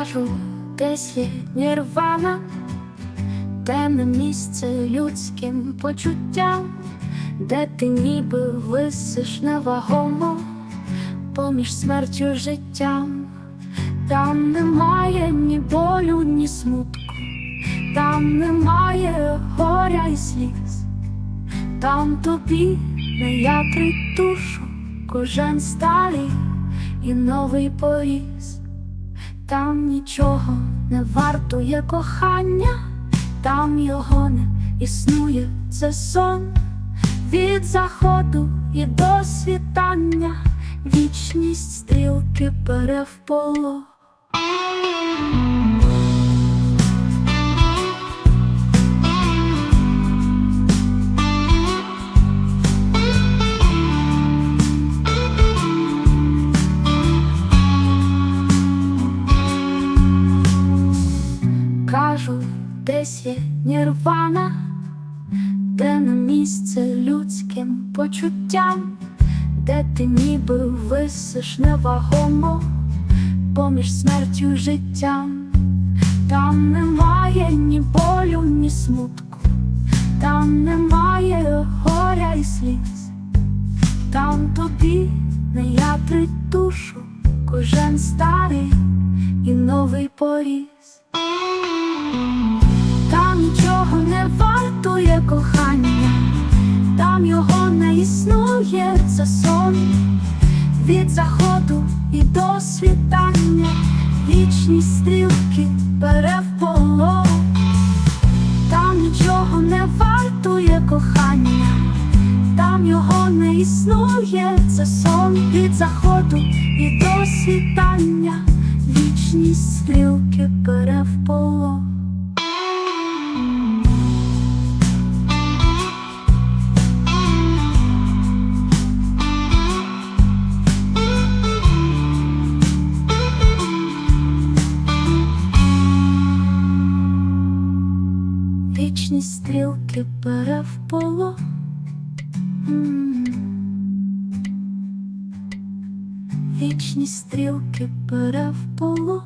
Кажу, десь є нірвана, темне місце людським почуттям, де ти ніби висиш невагомо поміж смертю життям, там немає ні болю, ні смутку, там немає горя і сліз, там тобі не ятрить душу, кожен старий і новий поріз. Там нічого не вартує кохання, там його не існує, це сон від заходу і до світання, вічність стрілки бере в. Десь є нірвана, де на місце людським почуттям, де ти ніби висиш невагомо поміж смертю і життям, там немає ні болю, ні смутку, там немає горя і сліз, там тобі не ятрить душу, кожен старий і новий поріз. Кохання, там його не існує, це сон від заходу і до світання, вічність стрілки бере в полон. Там нічого не вартує кохання, там його не існує, це сон від заходу і до світання, вічність стрілки бере в полон. Вічність стрілки бере в поло. Вічні стрілки бере в поло.